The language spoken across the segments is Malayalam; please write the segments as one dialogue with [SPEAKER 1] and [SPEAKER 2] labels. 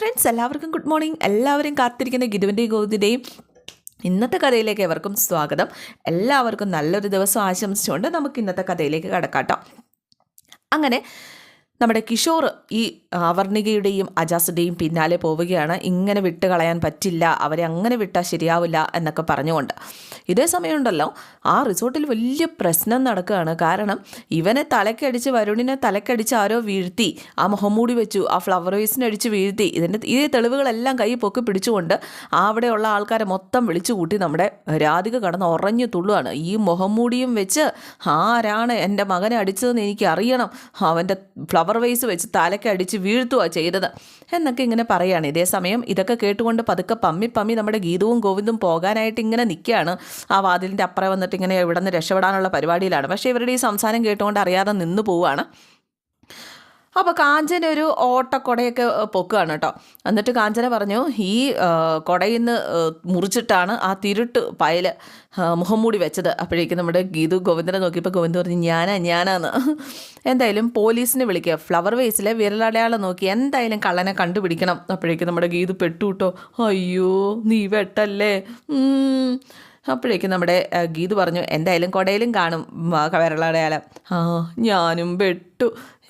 [SPEAKER 1] ഫ്രണ്ട്സ് എല്ലാവർക്കും ഗുഡ് മോർണിംഗ് എല്ലാവരും കാത്തിരിക്കുന്ന ഗിരുവിന്റെയും ഗോവിന്ദിന്റെയും ഇന്നത്തെ കഥയിലേക്ക് എവർക്കും സ്വാഗതം. എല്ലാവർക്കും നല്ലൊരു ദിവസം ആശംസിച്ചുകൊണ്ട് നമുക്ക് ഇന്നത്തെ കഥയിലേക്ക് കടക്കാട്ടോ അങ്ങനെ നമ്മുടെ കിഷോർ ഈ അവർണികയുടെയും അജാസിന്റെയും പിന്നാലെ പോവുകയാണ്. ഇങ്ങനെ വിട്ട് കളയാൻ പറ്റില്ല. അവരെ അങ്ങനെ വിട്ടാൽ ശരിയാവില്ല എന്നൊക്കെ പറഞ്ഞുകൊണ്ട്. ഇതേ സമയമുണ്ടല്ലോ ആ റിസോർട്ടിൽ വലിയ പ്രശ്നം നടക്കുകയാണ്. കാരണം ഇവനെ തലക്കടിച്ച് വരുണിനെ തലക്കടിച്ച് ആരോ വീഴ്ത്തി ആ മുഖംമൂടി വെച്ചു ആ ഫ്ലവർ വേസിനെ അടിച്ച് വീഴ്ത്തി ഇതിന്റെ ഈ തെളിവുകളെല്ലാം കൈ പൊക്കി പിടിച്ചുകൊണ്ട് അവിടെയുള്ള ആൾക്കാരെ മൊത്തം വിളിച്ചു കൂട്ടി നമ്മുടെ രാധിക കടന്ന് ഉറഞ്ഞു തുള്ളുകയാണ് ഈ മുഖംമൂടിയും വെച്ച് ആരാണ് എന്റെ മകനെ അടിച്ചതെന്ന് എനിക്ക് അറിയണം അവന്റെ ഫ്ലവർ വേസ് വെച്ച് തലയ്ക്ക് അടിച്ച് വീഴ്ത്തുക ചെയ്തത്. എന്നൊക്കെ ഇങ്ങനെ പറയുകയാണ് ഇതേ സമയം ഇതൊക്കെ കേട്ടുകൊണ്ട് പതുക്കെ പമ്മി പമ്മി നമ്മുടെ ഗീതവും ഗോവിന്ദും പോകാനായിട്ട് ഇങ്ങനെ നിൽക്കുകയാണ് ആ വാതിലിന്റെ അപ്പുറം വന്നിട്ട് ഇങ്ങനെ ഇവിടെ നിന്ന് രക്ഷപ്പെടാനുള്ള പരിപാടിയിലാണ്. പക്ഷേ ഇവരുടെ ഈ സംസാരം കേട്ടുകൊണ്ട് അറിയാതെ നിന്ന് പോവുകയാണ്. അപ്പോൾ കാഞ്ചന ഒരു ഓട്ടക്കൊടയൊക്കെ പൊക്കുകയാണ് കേട്ടോ. എന്നിട്ട് കാഞ്ചന പറഞ്ഞു ഈ കൊടയിൽ നിന്ന് മുറിച്ചിട്ടാണ് ആ തിരുട്ട് പയൽ മുഖം മൂടി വെച്ചത്. അപ്പോഴേക്കും നമ്മുടെ ഗീതു ഗോവിന്ദനെ നോക്കിയപ്പോൾ ഗോവിന്ദ് പറഞ്ഞു ഞാനാ ഞാനാന്ന്. എന്തായാലും പോലീസിനെ വിളിക്കുക ഫ്ലവർ വേസിലെ വിരലടയാളം നോക്കി എന്തായാലും കള്ളനെ കണ്ടുപിടിക്കണം. അപ്പോഴേക്കും നമ്മുടെ ഗീതു പെട്ടു കേട്ടോ അയ്യോ നീ വെട്ടല്ലേ. അപ്പോഴേക്കും നമ്മുടെ ഗീത് പറഞ്ഞു എന്തായാലും കൊടയിലും കാണും ഉം, ആ ഞാനും വെട്ടു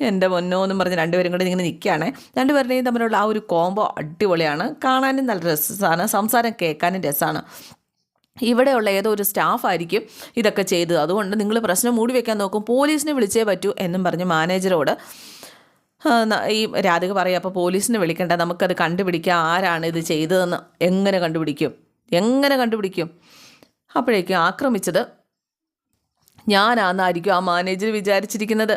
[SPEAKER 1] എന്റെ മൊന്നോ എന്നും പറഞ്ഞ് രണ്ടുപേരും കൂടെ ഇങ്ങനെ നിൽക്കുകയാണ്. രണ്ടുപേരുടെയും തമ്മിലുള്ള ആ ഒരു കോംബോ അടിപൊളിയാണ്. കാണാനും നല്ല രസമാണ്. സംസാരം കേൾക്കാനും രസമാണ്. ഇവിടെയുള്ള ഏതോ ഒരു സ്റ്റാഫായിരിക്കും ഇതൊക്കെ ചെയ്തത്. അതുകൊണ്ട് നിങ്ങൾ പ്രശ്നം മൂടി വെക്കാൻ നോക്കും. പോലീസിനെ വിളിച്ചേ പറ്റൂ എന്നും പറഞ്ഞ് മാനേജറോട് ഈ രാധിക പറയാം അപ്പോൾ പോലീസിനെ വിളിക്കണ്ട. നമുക്കത് കണ്ടുപിടിക്കാം. ആരാണ് ഇത് ചെയ്തതെന്ന്? എങ്ങനെ കണ്ടുപിടിക്കും? എങ്ങനെ കണ്ടുപിടിക്കും? അപ്പോഴേക്കും ആക്രമിച്ചത് ഞാനാന്നായിരിക്കും ആ മാനേജർ വിചാരിച്ചിരിക്കുന്നത്.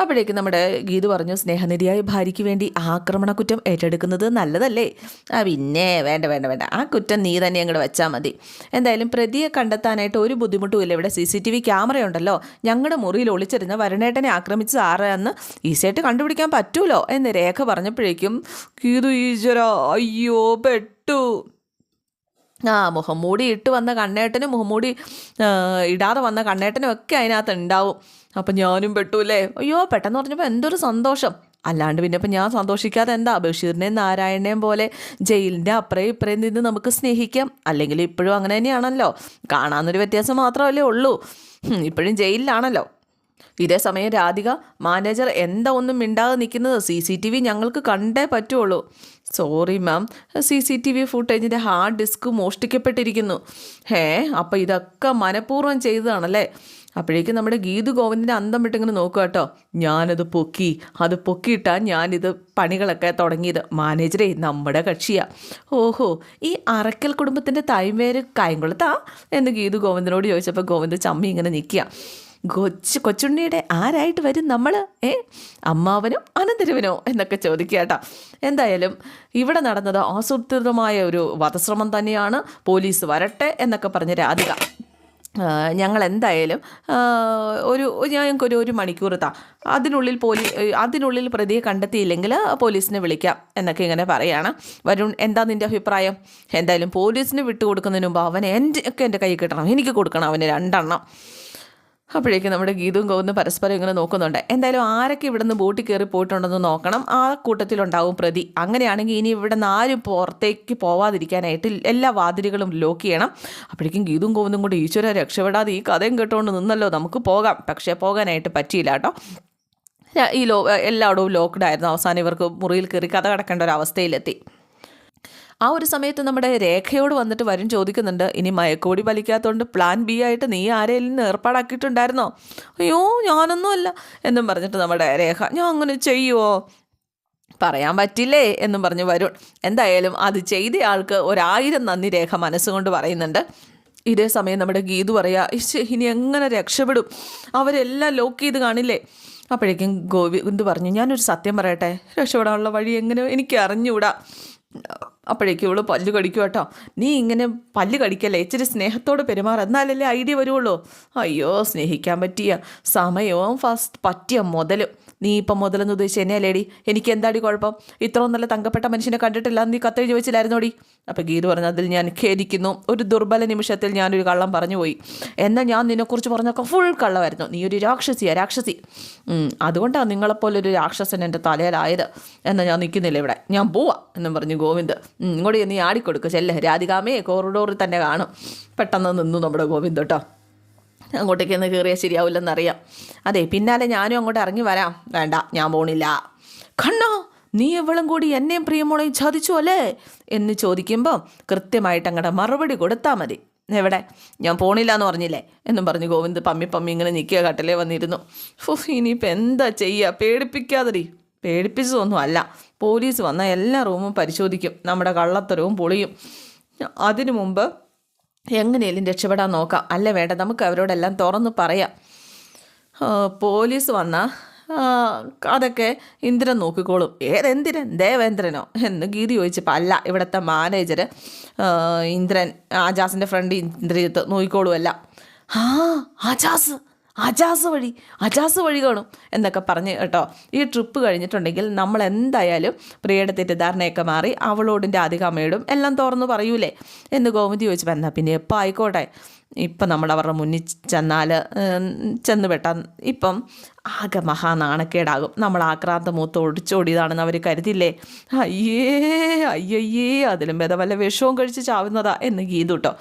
[SPEAKER 1] അപ്പോഴേക്കും നമ്മുടെ ഗീതു പറഞ്ഞു സ്നേഹനിധിയായ ഭാര്യയ്ക്ക് വേണ്ടി ആക്രമണ കുറ്റം ഏറ്റെടുക്കുന്നത് നല്ലതല്ലേ? ആ പിന്നെ വേണ്ട വേണ്ട വേണ്ട. ആ കുറ്റം നീ തന്നെ അങ്ങോട്ട് വെച്ചാൽ മതി. എന്തായാലും പ്രതിയെ കണ്ടെത്താനായിട്ട് ഒരു ബുദ്ധിമുട്ടും ഇല്ല. ഇവിടെ സി സി ടി വി ക്യാമറയുണ്ടല്ലോ ഞങ്ങളുടെ മുറിയിൽ ഒളിച്ചിരുന്ന വരണേട്ടനെ ആക്രമിച്ചത് ആരാന്ന് ഈസിയായിട്ട് കണ്ടുപിടിക്കാൻ പറ്റൂലോ? എന്ന് രേഖ പറഞ്ഞപ്പോഴേക്കും ഗീതു ഈശ്വര അയ്യോ പെട്ടു. ആ മുഖംമൂടി ഇട്ട് വന്ന കണ്ണേട്ടനും മുഖംമൂടി ഇടാതെ വന്ന കണ്ണേട്ടനും ഒക്കെ അതിനകത്ത് ഉണ്ടാവും. അപ്പം ഞാനും പെട്ടൂലേ അയ്യോ പെട്ടെന്ന് പറഞ്ഞപ്പോൾ എന്തൊരു സന്തോഷം. അല്ലാണ്ട് പിന്നെ ഇപ്പം ഞാൻ സന്തോഷിക്കാതെ എന്താ? ബഷീറിനെയും നാരായണനെയും പോലെ ജയിലിന്റെ അപ്പുറയും ഇപ്പുറയും നിന്ന് നമുക്ക് സ്നേഹിക്കാം. അല്ലെങ്കിൽ ഇപ്പോഴും അങ്ങനെ തന്നെയാണല്ലോ. കാണാവുന്നൊരു വ്യത്യാസം മാത്രമല്ലേ ഉള്ളൂ. ഇപ്പോഴും ജയിലിലാണല്ലോ. ഇതേ സമയം രാധിക മാനേജർ എന്താ ഒന്നും മിണ്ടാതെ നിൽക്കുന്നത്? സി സി ടി വി ഞങ്ങൾക്ക് കണ്ടേ പറ്റുള്ളൂ. Sorry ma'am C C T V ഫുട്ടേജിന്റെ hard disk മോഷ്ടിക്കപ്പെട്ടിരിക്കുന്നു. ഹേ അപ്പോൾ ഇതൊക്കെ മനഃപൂർവം ചെയ്തതാണല്ലേ? അപ്പോഴേക്കും നമ്മുടെ ഗീതു ഗോവിന്ദിന്റെ അന്തം വിട്ടിങ്ങനെ നോക്കുക കേട്ടോ. ഞാനത് പൊക്കി അത് പൊക്കിയിട്ടാണ് ഞാനിത് പണികളൊക്കെ തുടങ്ങിയത്. മാനേജറെ നമ്മുടെ കക്ഷിയാണ് ഓഹോ ഈ അറക്കൽ കുടുംബത്തിന്റെ തൈമേര് കായംകുളത്താ എന്ന് ഗീതു ഗോവിന്ദനോട് ചോദിച്ചപ്പോൾ ഗോവിന്ദ് ചമ്മി ഇങ്ങനെ നിൽക്കുക. കൊച്ചു കൊച്ചുണ്ണിയുടെ ആരായിട്ട് വരും നമ്മൾ ഏ? അമ്മാവനോ അനന്തരവനോ എന്നൊക്കെ ചോദിക്കുക കേട്ടോ എന്തായാലും ഇവിടെ നടന്നത് ആസൂത്രിതമായ ഒരു വധശ്രമം തന്നെയാണ്. പോലീസ് വരട്ടെ എന്നൊക്കെ പറഞ്ഞ് രാധിക. ഞങ്ങൾ എന്തായാലും ഒരു ഞങ്ങൾക്കൊരു ഒരു മണിക്കൂർ താ. അതിനുള്ളിൽ പോലീ അതിനുള്ളിൽ പ്രതിയെ കണ്ടെത്തിയില്ലെങ്കിൽ പോലീസിനെ വിളിക്കാം എന്നൊക്കെ ഇങ്ങനെ പറയാണ്. വരുൺ എന്താ നിന്റെ അഭിപ്രായം? എന്തായാലും പോലീസിന് വിട്ടുകൊടുക്കുന്നതിന് മുമ്പ് അവൻ എന്റെ ഒക്കെ എന്റെ കൈ കിട്ടണം. എനിക്ക് കൊടുക്കണം അവന് രണ്ടെണ്ണം. അപ്പോഴേക്കും നമ്മുടെ ഗീതവും ഗോവിന്ദും പരസ്പരം ഇങ്ങനെ നോക്കുന്നുണ്ട്. എന്തായാലും ആരൊക്കെ ഇവിടെ നിന്ന് ബോട്ടിൽ കയറി പോയിട്ടുണ്ടെന്ന് നോക്കണം. ആ കൂട്ടത്തിലുണ്ടാവും പ്രതി. അങ്ങനെയാണെങ്കിൽ ഇനി ഇവിടെ നിന്ന് ആരും പുറത്തേക്ക് പോവാതിരിക്കാനായിട്ട് എല്ലാ വാതിലുകളും ലോക്ക് ചെയ്യണം. അപ്പോഴേക്കും ഗീതും ഗോവിന്ദും കൂടി ഈശ്വര രക്ഷപ്പെടാതെ ഈ കഥയും കേട്ടുകൊണ്ട് നിന്നല്ലോ നമുക്ക് പോകാം. പക്ഷേ പോകാനായിട്ട് പറ്റിയില്ല കേട്ടോ. ഈ ലോ എല്ലായിടവും ലോക്ക്ഡ് ആയിരുന്നു. അവസാനം ഇവർക്ക് മുറിയിൽ കയറി കഥ കടക്കേണ്ട ഒരു അവസ്ഥയിലെത്തി. ആ ഒരു സമയത്ത് നമ്മുടെ രേഖയോട് വന്നിട്ട് വരും ചോദിക്കുന്നുണ്ട് ഇനി മയക്കോടി വലിക്കാത്തതുകൊണ്ട് പ്ലാൻ ബി ആയിട്ട് നീ ആരെയും നിന്ന് ഏർപ്പാടാക്കിയിട്ടുണ്ടായിരുന്നോ? അയ്യോ ഞാനൊന്നുമല്ല എന്നും പറഞ്ഞിട്ട് നമ്മുടെ രേഖ ഞാൻ അങ്ങനെ ചെയ്യുമോ പറയാൻ പറ്റില്ലേ? എന്നും പറഞ്ഞ് വരുൺ. എന്തായാലും അത് ചെയ്തയാൾക്ക് ഒരായിരം നന്ദി രേഖ മനസ്സുകൊണ്ട് പറയുന്നുണ്ട്. ഇതേ സമയം നമ്മുടെ ഗീതു പറയാ "ഇശ്ശ്, ഇനി എങ്ങനെ രക്ഷപ്പെടും? അവരെല്ലാം ലോക്ക് ചെയ്ത് കാണില്ലേ? അപ്പോഴേക്കും ഗോവിന്ദ് പറഞ്ഞു ഞാനൊരു സത്യം പറയട്ടെ രക്ഷപ്പെടാനുള്ള വഴി എങ്ങനെ എനിക്ക് അറിഞ്ഞുകൂടാ. അപ്പോഴേക്കും ഇവൾ പല്ല് കടിക്കും കേട്ടോ. നീ ഇങ്ങനെ പല്ല് കടിക്കല്ലേ? ഇച്ചിരി സ്നേഹത്തോട് പെരുമാറ. എന്നാലല്ലേ ഐഡിയ വരുള്ളൂ. അയ്യോ സ്നേഹിക്കാൻ പറ്റിയ സമയവും ഫസ്റ്റ് പറ്റിയ മുതലും. നീ ഇപ്പം മുതലെന്ന് ഉദ്ദേശിച്ച് എന്നെ ലേഡി എനിക്ക് എന്താടി കുഴപ്പം? ഇത്രയും നല്ല തങ്കപ്പെട്ട മനുഷ്യനെ കണ്ടിട്ടില്ല നീ കത്തെഴുതി വെച്ചില്ലായിരുന്നോടി? അപ്പം ഗീതു പറഞ്ഞു അതിൽ ഞാൻ ഖേദിക്കുന്നു. ഒരു ദുർബല നിമിഷത്തിൽ ഞാനൊരു കള്ളം പറഞ്ഞു പോയി എന്നാൽ ഞാൻ നിന്നെക്കുറിച്ച് പറഞ്ഞൊക്കെ ഫുൾ കള്ളമായിരുന്നു നീ ഒരു രാക്ഷസിയാ രാക്ഷസി. അതുകൊണ്ടാണ് നിങ്ങളെപ്പോലൊരു രാക്ഷസൻ എന്റെ തലയിലായത്. എന്നാൽ ഞാൻ നിൽക്കുന്നില്ല ഇവിടെ. ഞാൻ പോവാ എന്നും പറഞ്ഞു ഗോവിന്ദ്. ഇങ്ങോട്ട് നീ ആടിക്കൊടുക്കുക ചെല്ലേ. രാധികാമയെ കോറിഡോറിൽ തന്നെ കാണും. പെട്ടെന്ന് നിന്നു നമ്മുടെ ഗോവിന്ദ് കേട്ടോ. അങ്ങോട്ടേക്ക് ഒന്ന് കയറിയാൽ ശരിയാവില്ലെന്നറിയാം. അതെ പിന്നാലെ ഞാനും അങ്ങോട്ട് ഇറങ്ങി വരാം. വേണ്ട ഞാൻ പോണില്ല. കണ്ണോ നീ എവളും കൂടി എന്നെയും പ്രിയമോളെയും ചതിച്ചു അല്ലേ? എന്ന് ചോദിക്കുമ്പോൾ കൃത്യമായിട്ട് അങ്ങടെ മറുപടി കൊടുത്താൽ മതി. എവിടെ? ഞാൻ പോണില്ല എന്ന് പറഞ്ഞില്ലേ? എന്നും പറഞ്ഞ് ഗോവിന്ദ് പമ്മി പമ്മി ഇങ്ങനെ നിൽക്കുക കട്ടലേ വന്നിരുന്നു. ഫുഫ് ഇനിയിപ്പോൾ എന്താ ചെയ്യുക പേടിപ്പിക്കാതെടി. പേടിപ്പിച്ചതൊന്നും അല്ല. പോലീസ് വന്നാൽ എല്ലാ റൂമും പരിശോധിക്കും. നമ്മുടെ കള്ളത്തരവും പൊളിയും. അതിനു മുമ്പ് എങ്ങനെയും രക്ഷപ്പെടാൻ നോക്കാം. അല്ല വേണ്ട നമുക്ക് അവരോടെല്ലാം തുറന്ന് പറയാം. പോലീസ് വന്നാൽ അതൊക്കെ ഇന്ദ്രൻ നോക്കിക്കോളും. ഏതെന്തിരൻ ദേവേന്ദ്രനോ? എന്ന് ഗീതി ചോദിച്ചപ്പോൾ അല്ല ഇവിടുത്തെ മാനേജർ ഇന്ദ്രൻ ആജാസിന്റെ ഫ്രണ്ട് ഇന്ദ്രിയത്ത് നോക്കിക്കോളുമല്ല ആ ആജാസ് അജാസ് വഴി അജാസ് വഴി കാണും എന്നൊക്കെ പറഞ്ഞ് കേട്ടോ. ഈ ട്രിപ്പ് കഴിഞ്ഞിട്ടുണ്ടെങ്കിൽ നമ്മൾ എന്തായാലും പ്രിയയുടെ തെറ്റിദ്ധാരണയൊക്കെ മാറി അവളോടിന്റെ അധികം അമ്മയോടും എല്ലാം തുറന്ന് പറയൂലേ എന്ന് ഗോമതി ചോദിച്ചു എന്നാൽ പിന്നെ എപ്പോൾ ആയിക്കോട്ടെ. ഇപ്പം നമ്മൾ അവരുടെ മുന്നിൽ ചെന്നാൽ ചെന്ന് പെട്ടാൽ ഇപ്പം ആകെ മഹാനാണക്കേടാകും നമ്മൾ ആക്രാന്ത മൂത്ത് ഒടിച്ചോടിയതാണെന്ന് അവർ കരുതില്ലേ? അയ്യേ അയ്യയ്യേ അതിലും ഭേദം വല്ല വിഷവും കഴിച്ച് ചാവുന്നതാ എന്ന് ഗീതു കേട്ടോ.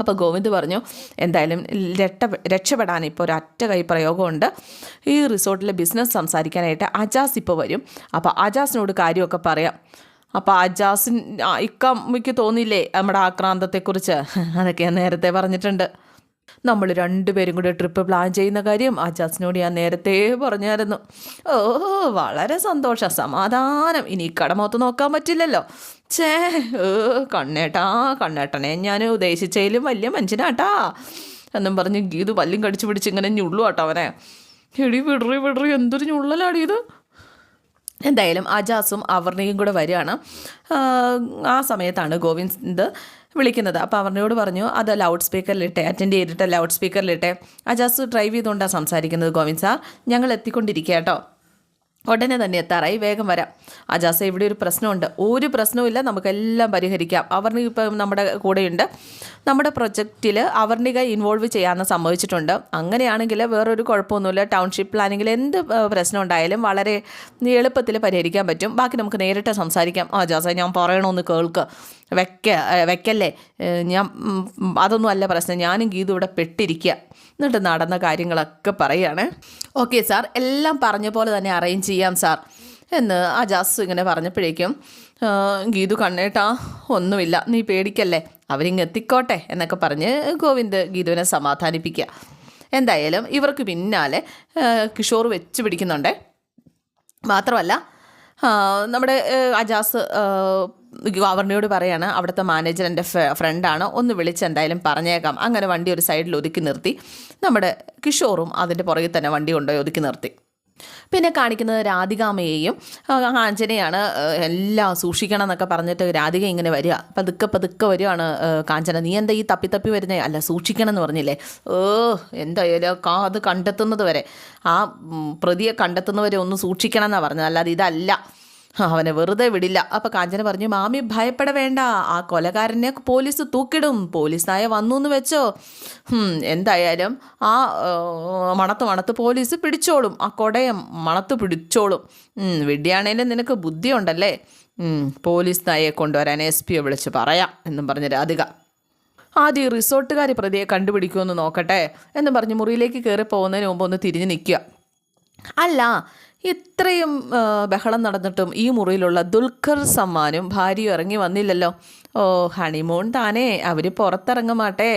[SPEAKER 1] അപ്പോൾ ഗോവിന്ദ് പറഞ്ഞു എന്തായാലും രട്ട രക്ഷപ്പെടാൻ ഇപ്പോൾ ഒരു അറ്റ കൈ പ്രയോഗമുണ്ട്. ഈ റിസോർട്ടിലെ ബിസിനസ് സംസാരിക്കാനായിട്ട് അജാസ് ഇപ്പോൾ വരും. അപ്പോൾ അജാസിനോട് കാര്യമൊക്കെ പറയാം. അപ്പോൾ അജാസിൻ ഇക്കമ്മയ്ക്ക് തോന്നിയില്ലേ നമ്മുടെ ആക്രാന്തത്തെക്കുറിച്ച്? അതൊക്കെ ഞാൻ നേരത്തെ പറഞ്ഞിട്ടുണ്ട്. നമ്മൾ രണ്ടുപേരും കൂടി ട്രിപ്പ് പ്ലാൻ ചെയ്യുന്ന കാര്യം അജാസിനോട് ഞാൻ നേരത്തെ പറഞ്ഞായിരുന്നു. ഓ വളരെ സന്തോഷം. സമാധാനം. ഇനി കടമൊത്ത് നോക്കാൻ പറ്റില്ലല്ലോ. ചേ ഓ കണ്ണേട്ടാ കണ്ണേട്ടനെ ഞാൻ ഉദ്ദേശിച്ചതിലും വലിയ മനുഷ്യനാട്ടാ. എന്നും പറഞ്ഞ് ഗീതു പല്ലും കടിച്ചു പിടിച്ച് ഇങ്ങനെ ഞുള്ളു കേട്ടോ അവനെ. എടി വിടറി വിടറി. എന്തൊരു ഞുള്ളലാടി ഇത്. എന്തായാലും അജാസും അവർണയും കൂടെ വരികയാണ്. ആ, സമയത്താണ് ഗോവിന്ദ് വിളിക്കുന്നത്. അപ്പോൾ അവർണയോട് പറഞ്ഞു അത് ലൗഡ് സ്പീക്കറിലിട്ടെ അറ്റൻഡ് ചെയ്തിട്ട് ലൗഡ് സ്പീക്കറിലിട്ടെ. അജാസ് ഡ്രൈവ് ചെയ്തുകൊണ്ടാണ് സംസാരിക്കുന്നത് ഗോവിന്ദ് സാർ. ഞങ്ങൾ എത്തിക്കൊണ്ടിരിക്കുക കേട്ടോ ഉടനെ തന്നെ എത്താറായി. വേഗം വരാം. അജാസ ഇവിടെ ഒരു പ്രശ്നമുണ്ട്. ഒരു പ്രശ്നവുമില്ല. നമുക്കെല്ലാം പരിഹരിക്കാം. അവർണിക ഇപ്പം നമ്മുടെ കൂടെയുണ്ട്. നമ്മുടെ പ്രൊജക്റ്റിൽ അവർണിക ഇൻവോൾവ് ചെയ്യാമെന്ന് സംഭവിച്ചിട്ടുണ്ട് അങ്ങനെയാണെങ്കിൽ വേറൊരു കുഴപ്പമൊന്നുമില്ല. ടൗൺഷിപ്പ് പ്ലാനിങ്ങിൽ എന്ത് പ്രശ്നം ഉണ്ടായാലും വളരെ എളുപ്പത്തിൽ പരിഹരിക്കാൻ പറ്റും. ബാക്കി നമുക്ക് നേരിട്ട് സംസാരിക്കാം. അജാസ ഞാൻ പറയണമെന്ന് കേൾക്ക്. വെക്ക വെക്കല്ലേ? ഞാൻ അതൊന്നും അല്ല പ്രശ്നം. ഞാനും ഗീതു ഇവിടെ പെട്ടിരിക്കുക എന്നിട്ട് നടന്ന കാര്യങ്ങളൊക്കെ പറയുകയാണ് ഓക്കെ സാർ എല്ലാം പറഞ്ഞ പോലെ തന്നെ അറേഞ്ച് ചെയ്യാം സാർ. എന്ന് അജാസ് ഇങ്ങനെ പറഞ്ഞപ്പോഴേക്കും ഗീതു കണ്ണേട്ടാ ഒന്നുമില്ല നീ പേടിക്കല്ലേ. അവരിങ്ങ് എത്തിക്കോട്ടെ എന്നൊക്കെ പറഞ്ഞ് ഗോവിന്ദ് ഗീതുവിനെ സമാധാനിപ്പിക്കുക. എന്തായാലും ഇവർക്ക് പിന്നാലെ കിഷോർ വെച്ച് പിടിക്കുന്നുണ്ട്. മാത്രമല്ല നമ്മുടെ അജാസ് ഗവർണിയോട് പറയാണ് അവിടുത്തെ മാനേജർ എന്റെ ഫ്രണ്ടാണ് ഒന്ന് വിളിച്ച് എന്തായാലും പറഞ്ഞേക്കാം. അങ്ങനെ വണ്ടി ഒരു സൈഡിൽ ഒതുക്കി നിർത്തി. നമ്മുടെ കിഷോറും അതിന്റെ പുറകിൽ തന്നെ വണ്ടി കൊണ്ടുപോയി ഒതുക്കി നിർത്തി. പിന്നെ കാണിക്കുന്നത് രാധികാമയെയും കാഞ്ചനയാണ് എല്ലാം സൂക്ഷിക്കണം എന്നൊക്കെ പറഞ്ഞിട്ട് രാധിക ഇങ്ങനെ വരിക. പതുക്കെ പതുക്കെ വരുവാണ് കാഞ്ചന. നീ എന്താ ഈ തപ്പി തപ്പി വരുന്നേ? അല്ല സൂക്ഷിക്കണം എന്ന് പറഞ്ഞില്ലേ? ഓ എന്തായാലും കാ അത് കണ്ടെത്തുന്നത് വരെ. ആ പ്രതിയെ കണ്ടെത്തുന്നവരെ ഒന്ന് സൂക്ഷിക്കണം എന്നാണ് പറഞ്ഞത്. അല്ലാതെ ഇതല്ല. അവനെ വെറുതെ വിടില്ല. അപ്പോൾ കാഞ്ചന പറഞ്ഞു മാമി ഭയപ്പെട വേണ്ട. ആ കൊലകാരനെ പോലീസ് തൂക്കിടും. പോലീസ് നായ വന്നു എന്ന് വെച്ചോ എന്തായാലും ആ മണത്ത് മണത്ത് പോലീസ് പിടിച്ചോളും. ആ കൊടയെ മണത്ത് പിടിച്ചോളും. ഉം, വിഡ്ഢിയാണേലും നിനക്ക് ബുദ്ധിയുണ്ടല്ലേ? പോലീസ് നായയെ കൊണ്ടുവരാൻ എസ് പിയെ വിളിച്ച് പറയാം എന്നും പറഞ്ഞ് രാധിക. ആദ്യം റിസോർട്ടുകാർ പ്രതിയെ കണ്ടുപിടിക്കുമെന്ന് നോക്കട്ടെ എന്ന് പറഞ്ഞ് മുറിയിലേക്ക് കയറി പോകുന്നതിന് മുമ്പ് ഒന്ന് തിരിഞ്ഞ് നിൽക്കുക. അല്ല ഇത്രയും ബഹളം നടന്നിട്ടും ഈ മുറിയിലുള്ള ദുൽഖർ സമ്മാനും ഭാര്യയും ഇറങ്ങി വന്നില്ലല്ലോ. ഓ ഹണിമൂൺ താനേ അവർ പുറത്തിറങ്ങമാട്ടെ.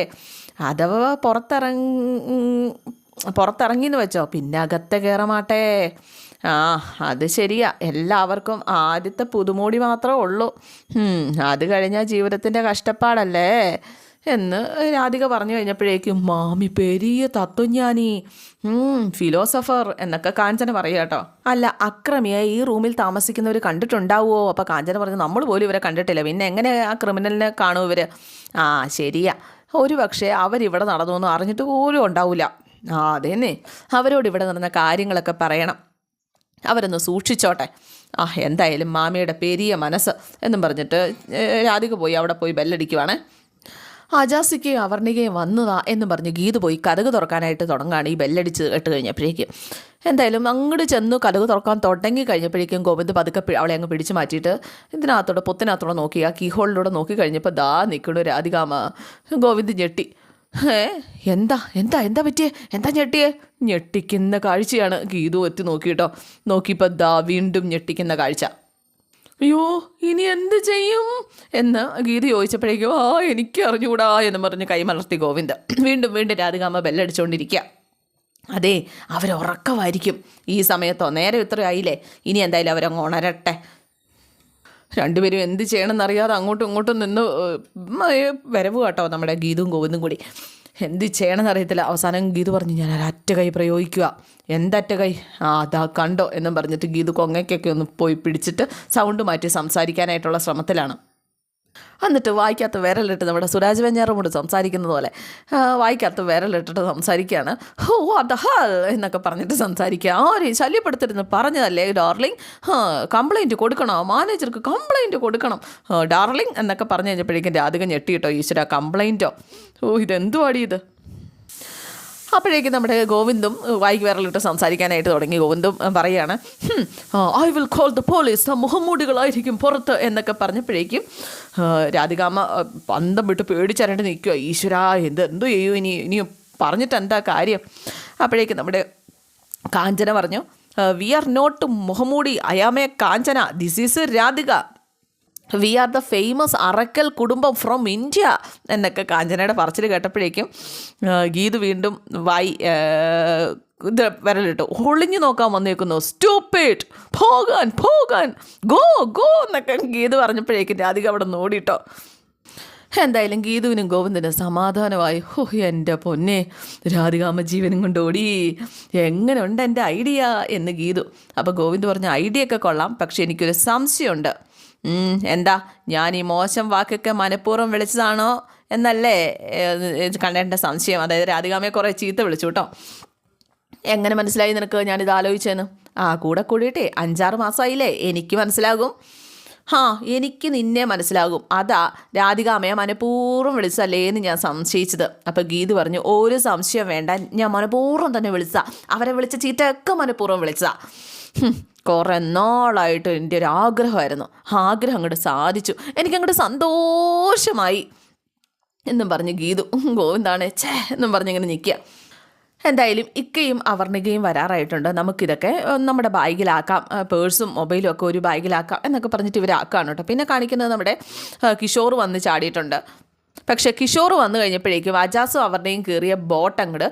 [SPEAKER 1] അഥവാ പുറത്തിറങ്ങ പുറത്തിറങ്ങിന്ന് വെച്ചോ പിന്നെ അകത്തെ കയറമാട്ടെ ആ അത് ശരിയാ. എല്ലാവർക്കും ആദ്യത്തെ പുതുമോടി മാത്രമേ ഉള്ളൂ. അത് കഴിഞ്ഞാൽ ജീവിതത്തിന്റെ കഷ്ടപ്പാടല്ലേ? എന്ന് രാധിക പറഞ്ഞു കഴിഞ്ഞപ്പോഴേക്കും മാമി പെരിയ തത്വജ്ഞാനി. ഫിലോസഫർ എന്നൊക്കെ കാഞ്ചന പറയുക കേട്ടോ. അല്ല അക്രമിയെ ഈ റൂമിൽ താമസിക്കുന്നവർ കണ്ടിട്ടുണ്ടാവുമോ അപ്പോൾ കാഞ്ചന പറഞ്ഞു നമ്മൾ പോലും ഇവരെ കണ്ടിട്ടില്ല. പിന്നെ എങ്ങനെ ആ ക്രിമിനലിനെ കാണും ഇവർ ആ ശരിയാ. ഒരു പക്ഷേ അവരിവിടെ നടന്നു എന്ന് അറിഞ്ഞിട്ട് പോലും ഉണ്ടാവില്ല ആ അതേന്നെ. അവരോട് ഇവിടെ നടന്ന കാര്യങ്ങളൊക്കെ പറയണം. അവരൊന്ന് സൂക്ഷിച്ചോട്ടെ. ആ എന്തായാലും മാമിയുടെ പെരിയ മനസ്സ് എന്നും പറഞ്ഞിട്ട് രാധിക പോയി അവിടെ പോയി ബെല്ലടിക്കുവാണേ. അജാസിക്കയും അവർണികയും വന്നതാ എന്ന് പറഞ്ഞ് ഗീത് പോയി കഥക് തുറക്കാനായിട്ട് തുടങ്ങുകയാണ് ഈ ബെല്ലടിച്ച് കേട്ട് കഴിഞ്ഞപ്പോഴേക്കും. എന്തായാലും അങ്ങോട്ട് ചെന്നു കഥക് തുറക്കാൻ തുടങ്ങി കഴിഞ്ഞപ്പോഴേക്കും ഗോവിന്ദ് പതുക്കെ അവളെ അങ്ങ് പിടിച്ചു മാറ്റിയിട്ട് ഇതിനകത്തോടെ പൊത്തിനകത്തോടെ നോക്കി ആ കീ ഹോളിലൂടെ നോക്കി കഴിഞ്ഞപ്പോൾ ദാ നിൽക്കണു രാധികാമ ഗോവിന്ദ് ഞെട്ടി. ഏ എന്താ എന്താ എന്താ പറ്റിയേ? എന്താ ഞെട്ടിയേ? ഞെട്ടിക്കുന്ന കാഴ്ചയാണ് ഗീതു എത്തി നോക്കിയിട്ടോ. നോക്കിയപ്പോൾ ദാ വീണ്ടും ഞെട്ടിക്കുന്ന കാഴ്ച. അയ്യോ ഇനി എന്ത് ചെയ്യും? എന്ന് ഗീത ചോദിച്ചപ്പോഴേക്കും ആ എനിക്ക് അറിഞ്ഞുകൂടാ എന്ന് പറഞ്ഞ് കൈമലർത്തി ഗോവിന്ദ് വീണ്ടും വീണ്ടും രാധികാമ്മ ബെല്ലടിച്ചുകൊണ്ടിരിക്കുക അതെ അവരുറക്കമായിരിക്കും ഈ സമയത്തോ. നേരെ ഇത്ര ആയില്ലേ? ഇനി എന്തായാലും അവരങ്ങ് ഉണരട്ടെ. രണ്ടുപേരും എന്ത് ചെയ്യണമെന്നറിയാതെ അങ്ങോട്ടും ഇങ്ങോട്ടും നിന്ന് വരവ് കേട്ടോ നമ്മുടെ ഗീതും ഗോവിന്ദും കൂടി. എന്ത് ചെയ്യണമെന്ന് അറിയത്തില്ല അവസാനം ഗീതു പറഞ്ഞു ഞാൻ ഒരറ്റ കൈ പ്രയോഗിക്കുക. എന്തറ്റ കൈ ആ അതാ കണ്ടോ എന്നും പറഞ്ഞിട്ട് ഗീതു കൊങ്ങയ്ക്കൊക്കെ ഒന്ന് പോയി പിടിച്ചിട്ട് സൗണ്ട് മാറ്റി സംസാരിക്കാനായിട്ടുള്ള ശ്രമത്തിലാണ്. എന്നിട്ട് വായിക്കാത്ത വിരലിട്ട് നമ്മുടെ സുരാജ് വെഞ്ഞാറും സംസാരിക്കുന്നത് പോലെ വായിക്കാത്ത വിരലിട്ടിട്ട് സംസാരിക്കുകയാണ് ഹോ അത് ഹൽ എന്നൊക്കെ പറഞ്ഞിട്ട് സംസാരിക്കുക. ആരെയും ശല്യപ്പെടുത്തിരുന്ന് പറഞ്ഞതല്ലേ ഡാർലിംഗ് കംപ്ലൈന്റ് കൊടുക്കണോ? മാനേജർക്ക് കംപ്ലൈന്റ് കൊടുക്കണം. ഡാർലിംഗ് എന്നൊക്കെ പറഞ്ഞു കഴിഞ്ഞപ്പോഴേക്കും രാധിക ഞെട്ടിയിട്ടോ ഈശ്വര കംപ്ലൈന്റോ ഓ ഇതെന്തുവാടി ഇത്? അപ്പോഴേക്കും നമ്മുടെ ഗോവിന്ദും വായിക്ക് വിരലിട്ട് സംസാരിക്കാനായിട്ട് തുടങ്ങി. ഗോവിന്ദും പറയുകയാണ് I will call the police മുഖംമൂടികളായിരിക്കും പുറത്ത് എന്നൊക്കെ പറഞ്ഞപ്പോഴേക്കും രാധികാമ പന്തം വിട്ട് പേടിച്ചരണ്ട് നിൽക്കുക ഈശ്വര എന്ത് എന്തു ചെയ്യൂ ഇനി? ഇനി പറഞ്ഞിട്ട് എന്താ കാര്യം? അപ്പോഴേക്കും നമ്മുടെ കാഞ്ചന പറഞ്ഞു വി ആർ നോട്ട് മുഖംമൂടി I am Kanchana. This is Radhika. We are the famous Arakkal കുടുംബം ഫ്രം ഇന്ത്യ എന്നൊക്കെ കാഞ്ചനയുടെ പറച്ചിൽ കേട്ടപ്പോഴേക്കും ഗീത് വീണ്ടും വായി ഇത് വിരലിട്ടു. ഒളിഞ്ഞു നോക്കാൻ വന്നേക്കുന്നു. സ്റ്റൂപ്പിഡ് പോകാൻ പോകാൻ. ഗോ ഗോ എന്നൊക്കെ ഗീത് പറഞ്ഞപ്പോഴേക്കും രാധിക അവിടെ നോടിട്ടോ. എന്തായാലും ഗീതുവിനും ഗോവിന്ദനും സമാധാനമായി. ഹോ എന്റെ പൊന്നെ. രാധികാമ്മ ജീവനും കൊണ്ട് ഓടി. എങ്ങനെയുണ്ട് എന്റെ ഐഡിയ എന്ന് ഗീതു. അപ്പോൾ ഗോവിന്ദ് പറഞ്ഞ ഐഡിയ ഒക്കെ കൊള്ളാം. പക്ഷേ എനിക്കൊരു സംശയമുണ്ട്. എന്താ ഞാൻ ഈ മോശം വാക്കൊക്കെ മനഃപൂർവം വിളിച്ചതാണോ എന്നല്ലേ കണ്ടേണ്ട സംശയം. അതായത് രാധികാമയെ കുറേ ചീത്ത വിളിച്ചു കേട്ടോ. എങ്ങനെ മനസ്സിലായി നിനക്ക്? ഞാനിത് ആലോചിച്ചെന്ന്. ആ കൂടെ കൂടിയിട്ടേ അഞ്ചാറ് മാസമായില്ലേ എനിക്ക് മനസ്സിലാകും. ഹാ എനിക്ക് നിന്നെ മനസ്സിലാകും. അതാ രാധികാമയെ മനഃപൂർവം വിളിച്ചല്ലേ എന്ന് ഞാൻ സംശയിച്ചത്. അപ്പോൾ ഗീത് പറഞ്ഞു ഒരു സംശയം വേണ്ട. ഞാൻ മനഃപൂർവം തന്നെ വിളിച്ച അവരെ വിളിച്ച ചീത്തയൊക്കെ മനഃപൂർവം വിളിച്ചതാ. കുറേ നാളായിട്ട് എന്റെ ഒരു ആഗ്രഹമായിരുന്നു. ആഗ്രഹം അങ്ങോട്ട് സാധിച്ചു. എനിക്ക് അങ്ങോട്ട് സന്തോഷമായി എന്നും പറഞ്ഞ് ഗീതു ഗോവിന്ദാണ് ഛേ എന്നും പറഞ്ഞിങ്ങനെ നിൽക്കുക. എന്തായാലും ഇക്കയും അവർണികയും വരാറായിട്ടുണ്ട്. നമുക്കിതൊക്കെ നമ്മുടെ ബാഗിലാക്കാം. പേഴ്സും മൊബൈലും ഒക്കെ ഒരു ബാഗിലാക്കാം എന്നൊക്കെ പറഞ്ഞിട്ട് ഇവരാക്കാണ് കേട്ടോ. പിന്നെ കാണിക്കുന്നത് നമ്മുടെ കിഷോർ വന്ന് ചാടിയിട്ടുണ്ട്. പക്ഷേ കിഷോർ വന്നു കഴിഞ്ഞപ്പോഴേക്കും അജാസും അവരുടെയും കയറിയ ബോട്ട് അങ്ങോട്ട്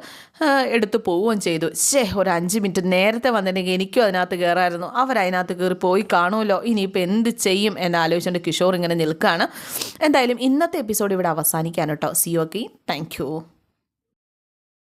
[SPEAKER 1] എടുത്ത് പോവുകയും ചെയ്തു. ശേ ഒരു അഞ്ച് മിനിറ്റ് നേരത്തെ വന്നിട്ടുണ്ടെങ്കിൽ എനിക്കും അതിനകത്ത് കയറായിരുന്നു. അവരതിനകത്ത് കയറി പോയി കാണുമല്ലോ. ഇനിയിപ്പോൾ എന്ത് ചെയ്യും എന്നാലോചിച്ചുകൊണ്ട് കിഷോർ ഇങ്ങനെ നിൽക്കുകയാണ്. എന്തായാലും ഇന്നത്തെ എപ്പിസോഡ് ഇവിടെ അവസാനിക്കാൻ കേട്ടോ. C okay thank